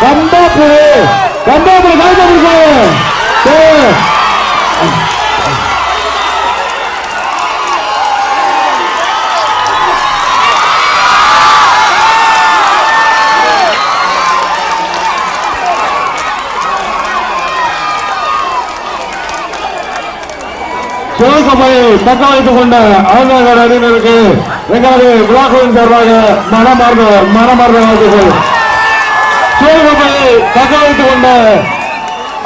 கம்பாப்புரி கம்பாப்புரி காய்ச்சல் சிவசபையை தக்க வைத்துக் கொண்ட ஆளுநர் அறிஞருக்கு எங்களது விழாக்குழுவின் சார்பாக மனமார்ந்த மனமார்ந்த வாழ்த்துக்கள். சிவசபையை தக்க வைத்துக் கொண்ட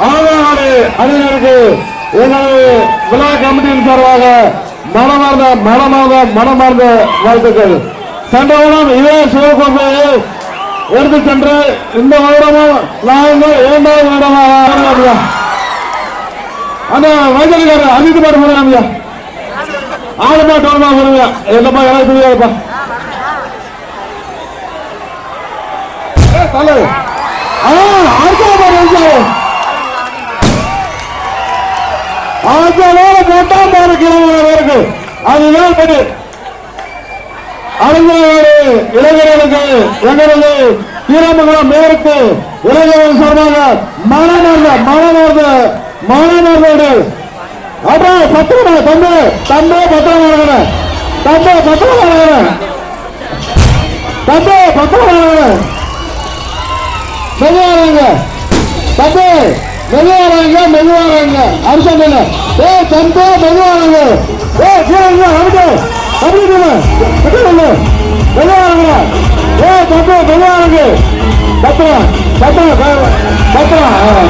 ஆளுநர் அறிஞருக்கு எங்களது விழா கமிட்டியின் சார்பாக மனமார்ந்த மனமார்ந்த மனமார்ந்த வாழ்த்துக்கள். சென்ற வருடம் இதே சிவகோப்பையை எடுத்து சென்று இந்த வருடமும் நாங்கள் இரண்டாவது வருடமாக அந்த வைத்தியக்காரர் அஜித் ஆளுமா டோல்மா ஆளு என்னப்பா எனக்கு தெரியாதுப்பா தலை. ஆ போட்டா பாரு கிலோமீட்டர் அதுதான் படி. அறிஞர்களே இளைஞர்களுக்கு எங்களது ஸ்ரீராமகுளம் மேற்கு இளைஞர்கள் சார்பாக பத்திரமா தம்பி தம்பி பத்திரமா தம்பி பத்திரமா தம்பி மெதுவாங்க மெதுவாங்க அர்த்தம் இல்லை ஏ தம்பி மெதுவாங்க ஏ கீழே அனுப்பு அப்படி மெதுவாங்க ஏ தம்பி மெதுவாங்க பத்திரம் பத்திரம் பத்திரம்.